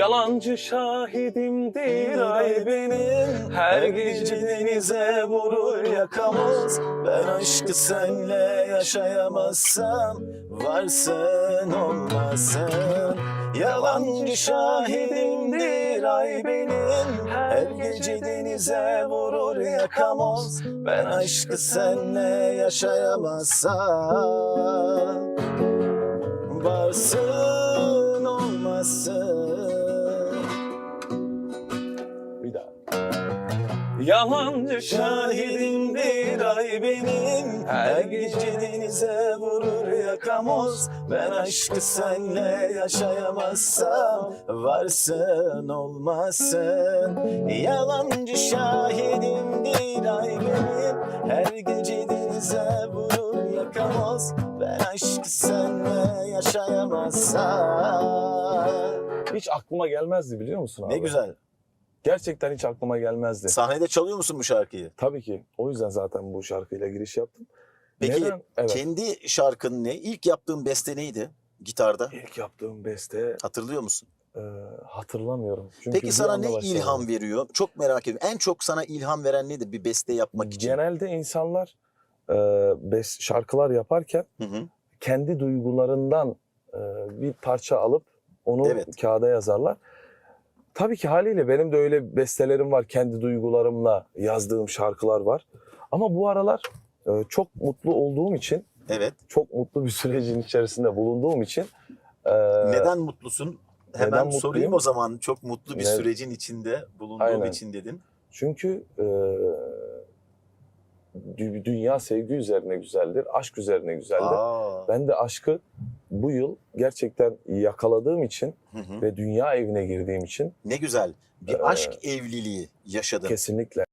Yalancı şahidimdir ay benim. Her gece denize vurur yakamoz Ben aşkı senle yaşayamazsam Varsın olmasın Yalancı şahidimdir ay benim. Her gece denize vurur yakamoz Ben aşkı senle yaşayamazsam Varsın olmasın Bir daha Yalancı Şahidimdir ay benim. Her gece denize vurur yakamoz Ben aşkı senle yaşayamazsam Varsın olmasın Yalancı şahidimdir ay benim. Her gece denize vurur yakamoz Ben aşkı senle yaşayamazsam. Hiç aklıma gelmezdi biliyor musun abi? Ne güzel. Gerçekten hiç aklıma gelmezdi. Sahnede çalıyor musun bu şarkıyı? Tabii ki. O yüzden zaten bu şarkıyla giriş yaptım. Peki Neden? Evet. kendi şarkın ne? İlk yaptığın beste neydi gitarda? İlk yaptığım beste Hatırlıyor musun? e, hatırlamıyorum. Çünkü Peki bir sana anda ne başlamadım. ilham veriyor? Çok merak ediyorum. En çok sana ilham veren nedir bir beste yapmak için? Genelde insanlar e, bes, şarkılar yaparken Hı hı. kendi duygularından e, bir parça alıp onu Evet. kağıda yazarlar. Tabii ki haliyle benim de öyle bestelerim var. Kendi duygularımla yazdığım şarkılar var. Ama bu aralar e, çok mutlu olduğum için, Evet. çok mutlu bir sürecin içerisinde bulunduğum için e, Neden mutlusun? Hemen neden mutluyum? sorayım o zaman. Çok mutlu bir Ne- sürecin içinde bulunduğum Aynen. için dedin. Çünkü e, dü- dünya sevgi üzerine güzeldir, aşk üzerine güzeldir. Aa. Ben de aşkı bu yıl gerçekten yakaladığım için Hı hı. ve dünya evine girdiğim için Ne güzel. Bir Ee, aşk evliliği yaşadın. kesinlikle